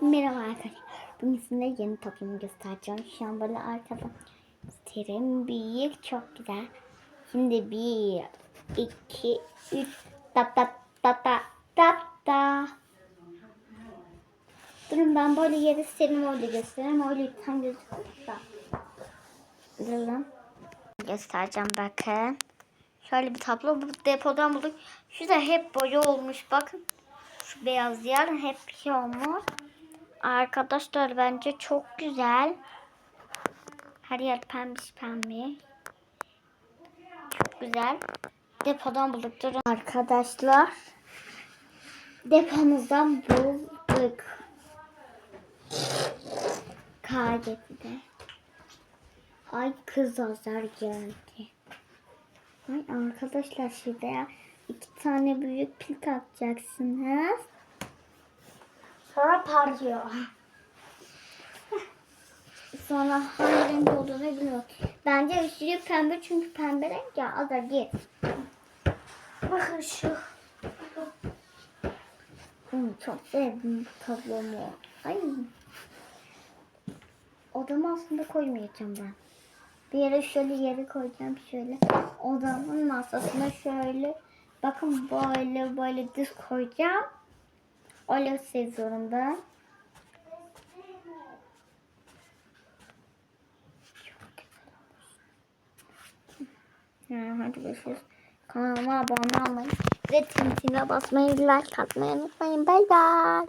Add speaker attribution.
Speaker 1: Merhaba arkadaşlar. Bugün size yeni toplumu göstereceğim. Şu an böyle arkada göstereyim. Büyük çok güzel. Şimdi bir, iki, üç, tap tap tap tap tap tap. Durun ben böyle yeri senin öyle göstereyim. Öyle tam gözüküyor da. Durun. Göstereceğim bakın. Şöyle bir tablo bu depodan bulduk. Şu da hep boya olmuş bakın. Şu beyaz yer hep şey olmuş. Arkadaşlar bence çok güzel. Her yer pembiş pembe. Çok güzel. Depodan bulduk. Durun. Arkadaşlar depomuzdan bulduk. KGP'de. Ay kız azar geldi. Ay arkadaşlar şuraya iki tane büyük pil takacaksınız. Parlıyor. Sonra hangi renk olduğunu bilmiyorum. Bence üstü pembe çünkü pembe renk ya. Az da git. Bakın şu. Hmm, çok sevdim tablomu. Ay. Odama aslında koymayacağım ben. Bir yere şöyle yere koyacağım şöyle. Odamın masasına şöyle bakın böyle böyle düz koyacağım. Öyle seviyorum ben. Olmuş. Hadi görüşürüz. Kanalıma abone olmayı ve tintine basmayı, like atmayı unutmayın. Bay bay.